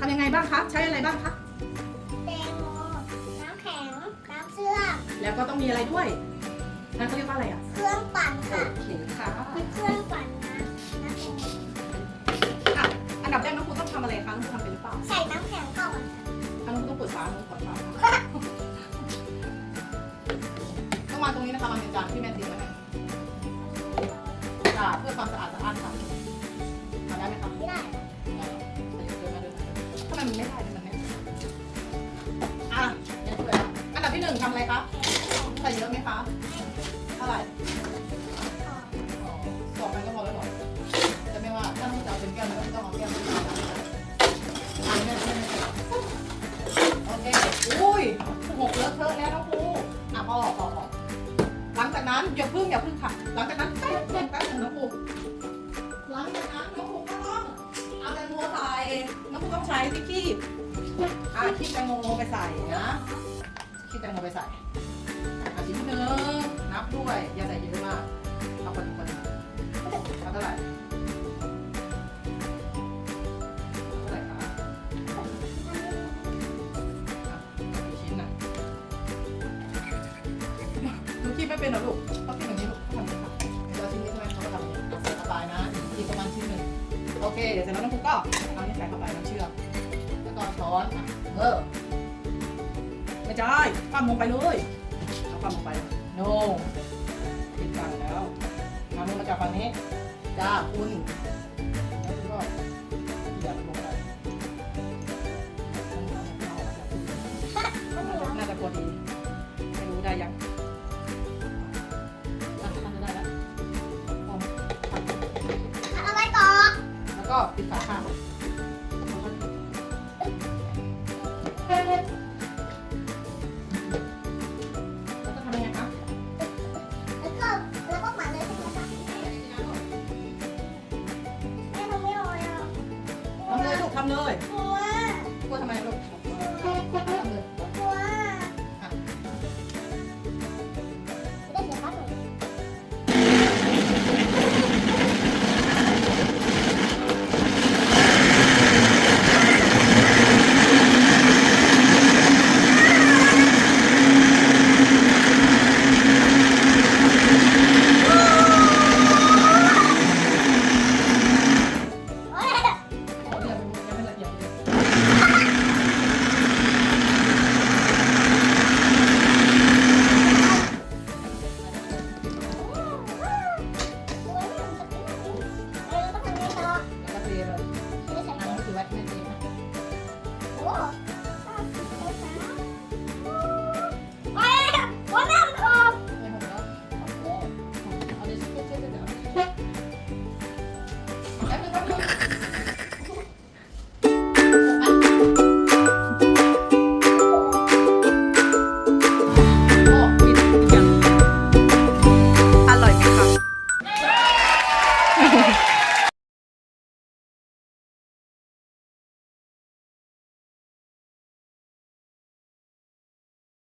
ทำยังไงบ้างคะ ใช้อะไรบ้างคะ แตงโมน้ำแข็ง น้ำเชื่อมแล้วก็ต้องมีอะไรด้วย นั่นเขาเรียกว่าอะไรอะเครื่องปั่นโอค่ะเคค่ะคือเครื่องปั่นนะน้ำแข็งอะ อันดับแรกน้องครูต้องทำอะไรคะน้องครูทำเป็นหรือเปล่าใส่น้ำแข็งก่อนถ้าน้องครูต้องเปิดฝาน้องเปิดฝาต้องวางตรงนี้นะคะวางในจานที่แม่ตีไว้ให้จ้าเพื่อความสะอาดสะอาดค่ะทำได้ไหมคะ ไม่ได้ทำไมมันไม่ได้เลยมันไม่อะเยังช่วยอันดับที่หนึ่งทำอะไรคะใส่เยอะไหมคะเท่าไหร่สองมันก็พอแล้วหรอจะไม่ว่าถ้าต้องจะเอาเป็นแก้วมันก็ไม่ต้องเอาแก้วมาอะแม่แม่แม่โอเคอุ้ยหกเลอะเทอะแล้วนะครูอะพอพอพอหลังจากนั้นอย่าพึ่งอย่าพึ่งค่ะ หลังจากนั้นแป๊บนึงแป๊บนึงนะครูหลังจากนั้นน้องครูก็ต้องเอาแตงโมใส่น้องครู ต้องใช้ที่คีบอาคีบแตงโมไปใส่นะคีบแตงโมไปใส่อาชิ้นหนึ่งนับด้วย อย่าใส่เยอะมากเอาคนคนเอาเท่าไหร่เท่าไหร่คะที่ชิ้นน่ะหนูคีบไม่เป็นเหรอลูกเขาคีบแบบนี้ลูกเขาทำอย่างนี้เดี๋ยวเอาชิ้นนี้ใช่ไหมเขาก็ทำอย่างนี้ใส่เข้าไปนะอีกประมาณชิ้นหนึ่งโอเค เดี๋ยวเสร็จแล้วน้องคุกก็เอานี่ใส่เข้าไปน้ำ เชื่อมแล้วก็ช้อนอะเออไม่ใช่ปั้มลงไปเลยเอาปั้มลงไปโน่ปิดกันแล้วมาลงมาจากฝั่งนี้จ้าคุณแล้วคุณก็อย่าลงไปน่าจะพอดีไม่รู้ได้ยังอะน่าจะได้แล้วพอเอาไว้ต่อแล้วก็ปิดฝาข้าง แล้วก็ทำยังไงคะแล้วก็แล้วก็หมันเลยใช่ไหมคะแม่ทำไม่ออยอะทำเลยลูกทำเลยหนู 우!